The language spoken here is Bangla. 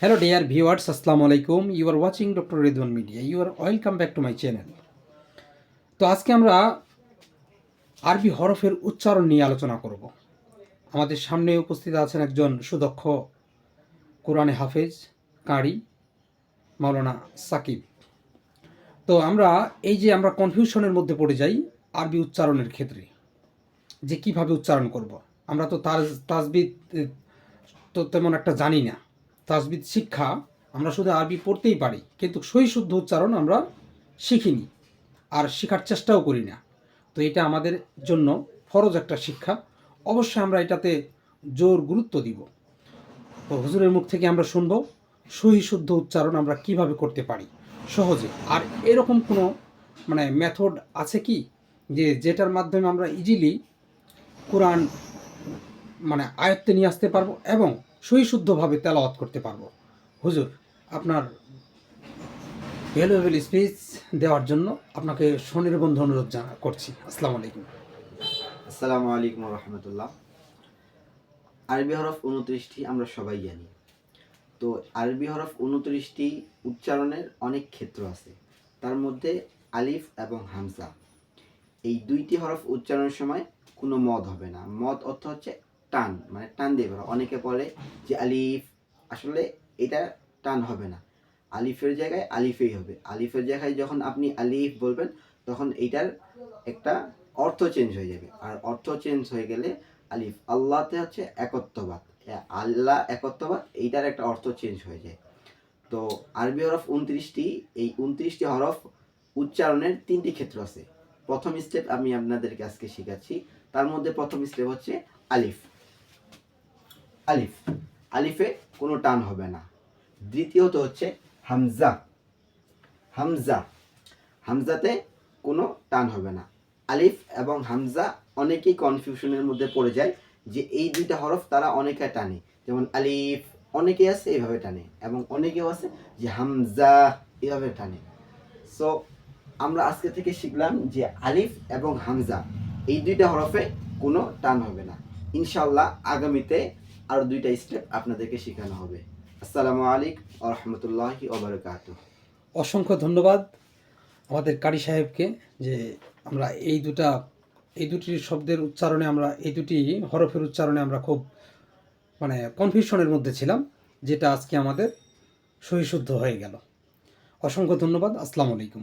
Hello dear viewers, Assalamu alaikum. You are watching Dr. Ridwan Media. You are welcome back to my channel. তো আজকে আমরা আরবি হরফের উচ্চারণ নিয়ে আলোচনা করব আমাদের সামনে উপস্থিত আছেন একজন সুদক্ষ কোরআনে হাফেজ কারি মাওলানা সাকিব তো আমরা এই যে আমরা কনফিউশনের মধ্যে পড়ে যাই আরবি উচ্চারণের ক্ষেত্রে যে কীভাবে উচ্চারণ করব আমরা তো তাজ তাজবিদ এ, তো তেমন একটা জানি না তাজবিদ শিক্ষা আমরা শুধু আরবি পড়তেই পারি, কিন্তু সই শুদ্ধ উচ্চারণ আমরা শিখিনি আর শেখার চেষ্টাও করি না। তো এটা আমাদের জন্য ফরজ একটা শিক্ষা। অবশ্যই আমরা এটাতে জোর গুরুত্ব দিব। তো হুজুরের মুখ থেকে আমরা শুনব সহি শুদ্ধ উচ্চারণ আমরা কীভাবে করতে পারি সহজে। আর এরকম কোনো মানে মেথড আছে কি? যে যেটার মাধ্যমে আমরা ইজিলি কোরআন মানে আয়ত্তে নিয়ে আসতে পারব এবং সহি শুদ্ধভাবে তেলাওয়াত করতে পারব। হুজুর, আপনার ভ্যালুয়েবল স্পিচ দেওয়ার জন্য আপনাকে স্বনির্বন্ধ অনুরোধ জানা, করছি। আসসালামু আলাইকুম। আসসালামু আলাইকুম রহমতুল্লাহ আরবি হরফ উনত্রিশটি আমরা সবাই জানি। তো আরবি হরফ উনত্রিশটি উচ্চারণের অনেক ক্ষেত্র আছে। তার মধ্যে আলিফ এবং হামজা এই দুইটি হরফ উচ্চারণের সময় কোনো মদ হবে না। মদ অর্থ হচ্ছে টান মানে টান দিয়ে বেরো। অনেকে বলে যে আলিফ, আসলে এটা টান হবে না। আলিফের জায়গায় আলিফেই হবে। আলিফের জায়গায় যখন আপনি আলিফ বলবেন, তখন এইটার একটা অর্থ চেঞ্জ হয়ে যাবে। আর অর্থ চেঞ্জ হয়ে গেলে আলিফ আল্লাহতে হচ্ছে একত্ববাদ। আল্লাহ একত্ববাদ, এইটার একটা অর্থ চেঞ্জ হয়ে যায়। তো আরবি হরফ উনত্রিশটি, এই উনত্রিশটি হরফ উচ্চারণের তিনটি ক্ষেত্র আছে। প্রথম স্টেপ আমি আপনাদেরকে আজকে শেখাচ্ছি। তার মধ্যে প্রথম স্টেপ হচ্ছে আলিফ। আলিফ। আলিফে কোনো টান হবে না। দ্বিতীয়ত হচ্ছে হামজা। হামজা। হামজাতে কোনো টান হবে না। আলিফ এবং হামজা অনেকেই কনফিউশনের মধ্যে পড়ে যায় যে এই দুইটা হরফ তারা অনেকে টানে। যেমন আলিফ অনেকে আছে, এইভাবে টানে। এবং অনেকেও আছে যে হামজা এভাবে টানে। সো আমরা আজকে থেকে শিখলাম যে আলিফ এবং হামজা এই দুইটা হরফে কোনো টান হবে না। ইনশাল্লাহ আগামীতে আরও দুইটা স্টেপ আপনাদেরকে শেখানো হবে। আসসালামু আলাইকুম রহমতুল্লাহি ওবরকাতুহ অসংখ্য ধন্যবাদ আমাদের কারি সাহেবকে যে আমরা এই দুটা, এই দুটি শব্দের উচ্চারণে আমরা, এই দুটি হরফের উচ্চারণে আমরা খুব মানে কনফিউশনের মধ্যে ছিলাম, যেটা আজকে আমাদের সহিশুদ্ধ হয়ে গেল। অসংখ্য ধন্যবাদ, আসসালামু আলাইকুম।